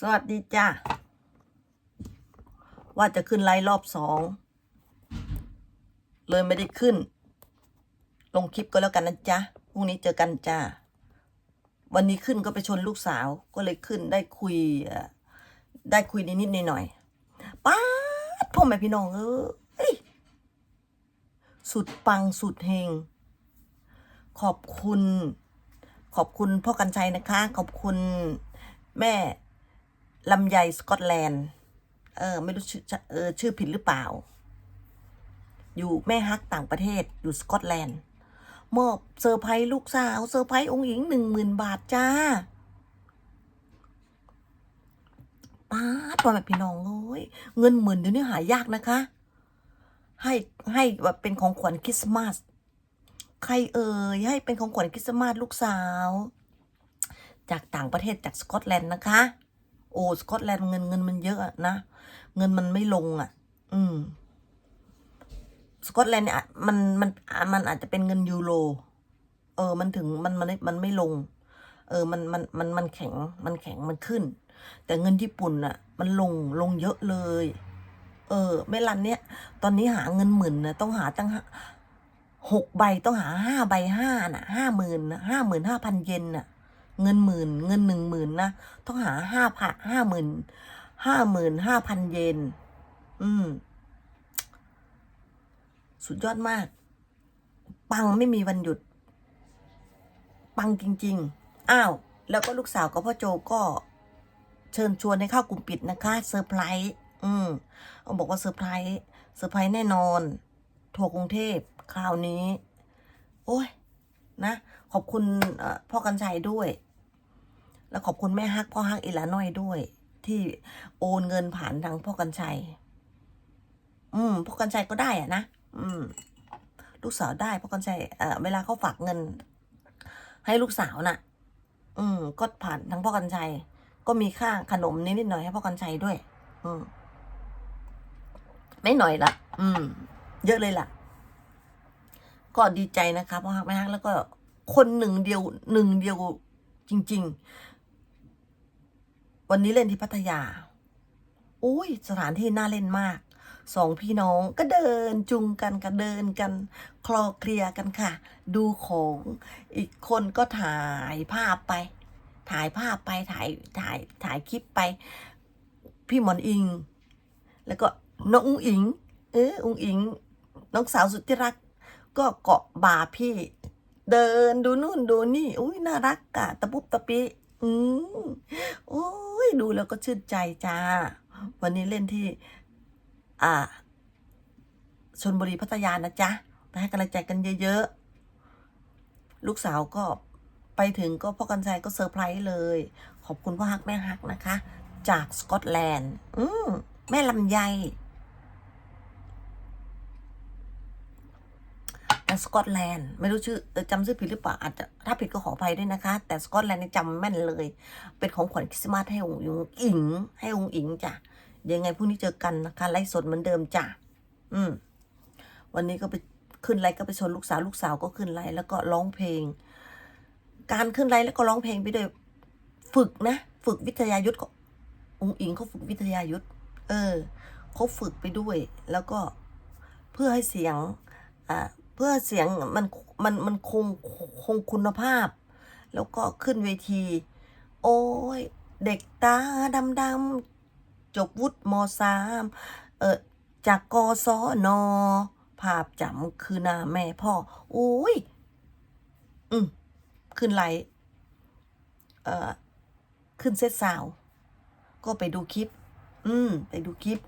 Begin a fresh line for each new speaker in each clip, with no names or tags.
สวัสดีจ้าว่าจะขึ้นไลฟ์รอบสองเลยไม่ได้ขึ้น ลงคลิปก็แล้วกันนะจ๊ะพรุ่งนี้เจอกันจ้าวันนี้ขึ้นก็ไปชนลูกสาวก็เลยขึ้นได้คุยได้คุยนิดๆหน่อยๆป้าดพ่อแม่พี่น้องเอ้ยสุดปังสุดเฮงขอบคุณ ขอบคุณพ่อกันชัยนะคะ ขอบคุณแม่ ลำไยสกอตแลนด์ เออ ไม่รู้ชื่อเออชื่อผิดหรือเปล่า อยู่แม่ฮักต่างประเทศอยู่สกอตแลนด์ มอบเซอร์ไพรส์ลูกสาวเซอร์ไพรส์องค์หญิงหนึ่งหมื่นบาทจ้าป้าดพ่อแม่พี่น้องเอ้ยเงินหมื่นเดี๋ยวนี้หายากนะคะ ให้ให้แบบเป็นของขวัญคริสต์มาสใครเอ่ยให้เป็นของขวัญคริสต์มาสลูกสาว จากต่างประเทศจากสกอตแลนด์นะคะ โอ้สกอตแลนด์เงินเงินมันเยอะอะนะเงินมันไม่ลงอะ อืม สกอตแลนด์เนี่ยมันมันมันอาจจะเป็นเงินยูโรเออ มันถึงมันมันมันไม่ลง เออ มันมันมันมันแข็งมันแข็งมันขึ้น แต่เงินญี่ปุ่นอะ มันลงลงเยอะเลย เออไม่รันเนี้ยตอนนี้หาเงินหมื่นนะต้องหาตั้งห้าหกใบต้องหาห้าใบห้าน่ะห้าหมื่นห้าหมื่นห้าพันเยนน่ะ เงินหมื่น เงินหนึ่งหมื่นนะ ต้องหาห้าพันห้าหมื่นห้าหมื่นห้าพันเยน อืม สุดยอดมาก ปังไม่มีวันหยุด ปังจริง ๆ อ้าว แล้วก็ลูกสาวกับพ่อโจก็เชิญชวนให้เข้ากลุ่มปิดนะคะเซอร์ไพรส์อืมเขาบอกว่าเซอร์ไพรส์เซอร์ไพรส์แน่นอน ทัวร์กรุงเทพคราวนี้ โอ้ยนะ ขอบคุณพ่อกันชัยด้วย แล้วขอบคุณแม่ฮักพ่อฮักอีหลาน้อยด้วย ที่โอนเงินผ่านทางพ่อกันชัย อืมพ่อกันชัยก็ได้อะนะอืม ลูกสาวได้พ่อกันชัยเอ่อเวลาเขาฝากเงิน ให้ลูกสาวน่ะ อืม ก็ผ่านทางพ่อกันชัย ก็มีค่าขนมนิดๆหน่อยให้พ่อกันชัยด้วย อืม ไม่หน่อยละอืม เยอะเลยล่ะ ก็ดีใจนะคะพ่อฮักแม่ฮักแล้วก็คนหนึ่งเดียวหนึ่งเดียวจริง ๆ วันนี้เล่นที่พัทยา อุ้ยสถานที่น่าเล่นมาก สองพี่น้องก็เดินจุงกันก็เดินกัน คลอเคลียร์กันค่ะ ดูของ อีกคนก็ถ่ายภาพไป ถ่ายภาพไปถ่ายถ่ายถ่ายคลิปไป พี่หมอนอิง แล้วก็น้องอุ้งอิง เอออุ้งอิง น้องสาวสุดที่รัก ก็เกาะบ่าพี่ เดินดูนู่นดูนี่ อุ้ยน่ารักอะตะปุบตะปิ อืมโอ้ยดูแล้วก็ชื่นใจจ้า วันนี้เล่นที่ อ่าชนบุรีพัทยานะจ๊ะ ไปให้กำลังใจกันเยอะๆ ลูกสาวก็ไปถึงก็พ่อกันชัยก็เซอร์ไพรส์เลย ขอบคุณพ่อฮักแม่ฮักนะคะ จากสกอตแลนด์ อืมแม่ลำไย แต่ สกอตแลนด์ไม่รู้ชื่อจำชื่อผิดหรือเปล่าอาจจะถ้าผิดก็ขออภัยด้วยนะคะ แต่สกอตแลนด์นี่จำแม่นเลย เป็นของขวัญคริสต์มาสให้องค์อิง ให้องค์อิงจ้ะยังไงพรุ่งนี้เจอกันนะคะไลฟ์สดเหมือนเดิมจ้ะอืม วันนี้ก็ไปขึ้นไลฟ์ก็ไปชนลูกสาวลูกสาวก็ขึ้นไลฟ์แล้วก็ร้องเพลง การขึ้นไลฟ์แล้วก็ร้องเพลงไปด้วยฝึกนะ ฝึกวิทยายุทธขององค์อิงเขาฝึกวิทยายุทธเออเขาฝึกไปด้วย แล้วก็เพื่อให้เสียงอ่า เพื่อเสียงมันมันมันคงคงคุณภาพ แล้วก็ขึ้นเวที โอ้ย เด็กตาดำดำจบวุฒิมสามเออจากกศนภาพจำคือหน้าแม่พ่อ โอ้ย อืมขึ้นไลเอ่อ ขึ้นเซตซาว ก็ไปดูคลิป อืม ไปดูคลิป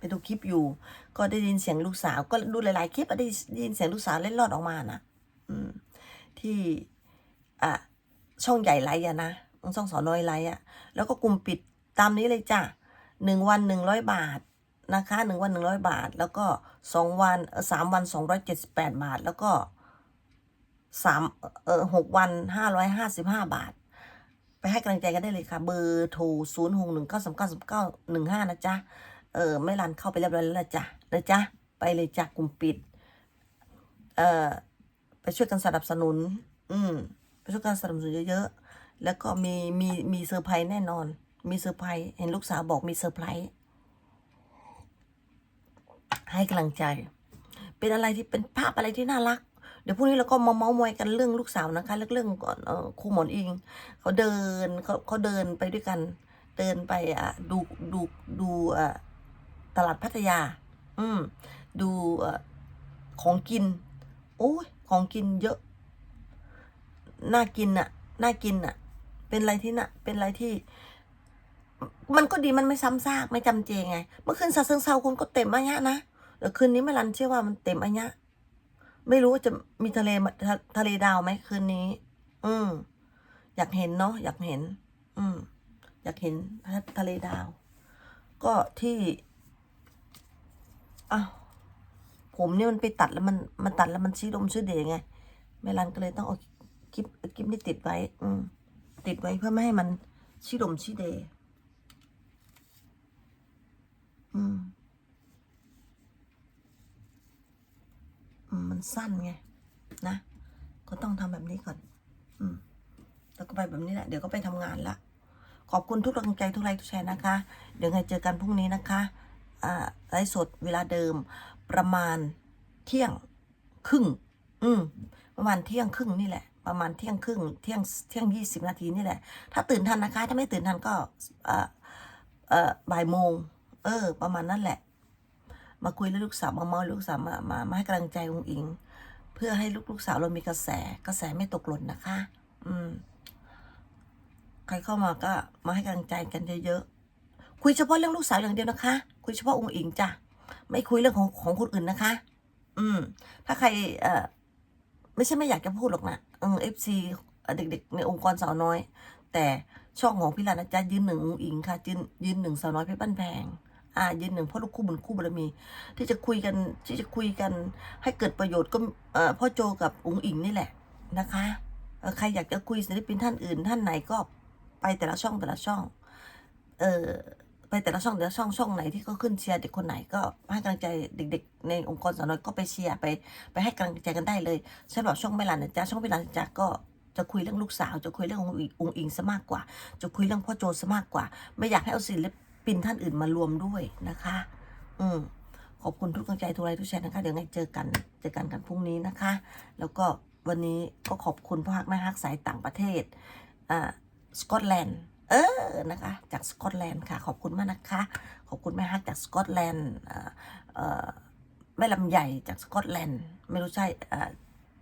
ไปดูคลิปอยู่ ก็ได้ยินเสียงลูกสาว ก็ดูหลาย ๆ คลิปอะได้ยินเสียงลูกสาวเล่นรอดออกมานะอืม ที่อะช่องใหญ่ไลฟ์อะนะช่องสอน้อยไลฟ์อะแล้วก็กลุ่มปิดตามนี้เลยจ้ะหนึ่งวันหนึ่งร้อยบาทนะคะหนึ่งวันหนึ่งร้อยบาท แล้วก็สองวันสามวันสองร้อยเจ็ดสิบแปดบาท แล้วก็สามเออหกวันห้าร้อยห้าสิบห้าบาท ไปให้กำลังใจกันได้เลยค่ะ เบอร์โทรศูนย์หกหนึ่งเก้าสามเก้าสามเก้าหนึ่งห้านะจ๊ะ เออไม่รันเข้าไปเรียบร้อยแล้วละจ้ะนะจ๊ะไปเลยจ้ะกลุ่มปิด เอ่อไปช่วยกันสนับสนุน อืมไปช่วยกันสนับสนุนเยอะๆแล้วก็มีมีมีเซอร์ไพรส์แน่นอน มีเซอร์ไพรส์เห็นลูกสาวบอกมีเซอร์ไพรส์ให้กำลังใจ เป็นอะไรที่เป็นภาพอะไรที่น่ารัก เดี๋ยวพรุ่งนี้เราก็มาเมาส์มอยกันเรื่องลูกสาวนะคะ เรื่องเรื่องก่อนครูหมอนอิงเขาเดินเขาเขาเดินไปด้วยกัน เดินไปอะดูดูดูอะ ตลาดพัทยา อืม ดูของกิน โอ้ย ของกินเยอะ น่ากินอะน่ากินอะเป็นอะไรที่น่ะ เป็นอะไรที่ มันก็ดีมันไม่ซ้ำซากไม่จำเจไง เมื่อคืนซาเซิงเซาคุณก็เต็มอันยะนะแต่คืนนี้ไม่รันเชื่อว่ามันเต็มอันยะไม่รู้ว่าจะมีทะเลมาทะทะเลดาวไหมคืนนี้ อืม อยากเห็นเนาะอยากเห็น อืม อยากเห็นทะเลดาว ก็ที่ อ้าวผมเนี่ยมันไปตัดแล้วมันมันตัดแล้วมันชี้ดมชี้เดไงแม่รันก็เลยต้องเอาคลิปคลิปนี้ติดไว้ อืมติดไว้เพื่อไม่ให้มันชี้ดมชี้เดอืมอืมมันสั้นไงนะ ก็ต้องทำแบบนี้ก่อน อืมแล้วก็ไปแบบนี้แหละ เดี๋ยวก็ไปทำงานละ ขอบคุณทุกกำลังใจทุกไลค์ทุกแชร์นะคะ เดี๋ยวไงเจอกันพรุ่งนี้นะคะ ไลฟ์สดเวลาเดิมประมาณเที่ยงครึ่ง อืม ประมาณเที่ยงครึ่งนี่แหละ ประมาณเที่ยงครึ่ง เที่ยงเที่ยงยี่สิบนาทีนี่แหละ ถ้าตื่นทันนะคะ ถ้าไม่ตื่นทันก็เอ่อเออบ่ายโมง เออ ประมาณนั้นแหละ มาคุยเรื่องลูกสาวมาเมาลูกสาวมามามาให้กำลังใจองอิง เพื่อให้ลูกลูกสาวเรามีกระแส กระแสไม่ตกหล่นนะคะ อืม ใครเข้ามาก็มาให้กำลังใจกันเยอะๆ คุยเฉพาะเรื่องลูกสาวอย่างเดียวนะคะคุยเฉพาะองค์อิงจ้ะไม่คุยเรื่องของของคนอื่นนะคะ อืม ถ้าใครเอ่อไม่ใช่ไม่อยากจะพูดหรอกนะเออเอฟซีเด็ก ๆ ในองค์กรสาวน้อย แต่ช่องของพี่ลานะจ๊ะยืนหนึ่งองค์อิงค่ะยืนยืนหนึ่งสาวน้อยเพชรบ้านแพงอ่ายืนหนึ่งพ่อลูกคู่บุญคู่บารมี ที่จะคุยกันที่จะคุยกันให้เกิดประโยชน์ก็เอ่อพ่อโจกับองค์อิงนี่แหละนะคะใครอยากจะคุยศิลปินท่านอื่นท่านไหนก็ไปแต่ละช่องแต่ละช่อง เออ ไปแต่ละช่องแต่ละช่องช่องไหนที่เขาขึ้นเชียร์เด็กคนไหนก็ให้กำลังใจเด็ก ๆ ในองค์กรสาวน้อยก็ไปเชียร์ไปไปให้กำลังใจกันได้เลยสำหรับช่องไม่ลานะจ๊ะช่องไม่ลานะจ๊ะก็จะคุยเรื่องลูกสาวจะคุยเรื่ององค์อิงองค์อิงซะมากกว่า จะคุยเรื่องพ่อโจซะมากกว่า ไม่อยากให้เอาศิลปินท่านอื่นมารวมด้วยนะคะ อืมขอบคุณทุกกำลังใจทุกไลค์ทุกแชร์นะคะ เดี๋ยวไงเจอกันเจอกันกันพรุ่งนี้นะคะ แล้วก็วันนี้ก็ขอบคุณพ่อฮักแม่ฮักสายต่างประเทศอ่าสกอตแลนด์ เออนะคะ จากสกอตแลนด์ค่ะ ขอบคุณมากนะคะ ขอบคุณแม่ฮักจากสกอตแลนด์เอ่อแม่ลำใหญ่จากสกอตแลนด์ ไม่รู้ใช่เอ่อ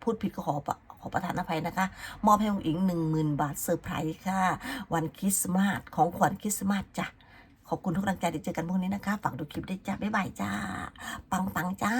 พูดผิดก็ขอปะขอประทานอภัยนะคะ มอบให้องอิงหนึ่งหมื่นบาทเซอร์ไพรส์ค่ะ วันคริสต์มาสของขวัญคริสต์มาสจ้ะขอบคุณทุกกำลังใจเดี๋ยวเจอกันพรุ่งนี้นะคะ ฝากดูคลิปด้วยจ้าบ๊ายบายจ้า ปังปังๆจ้า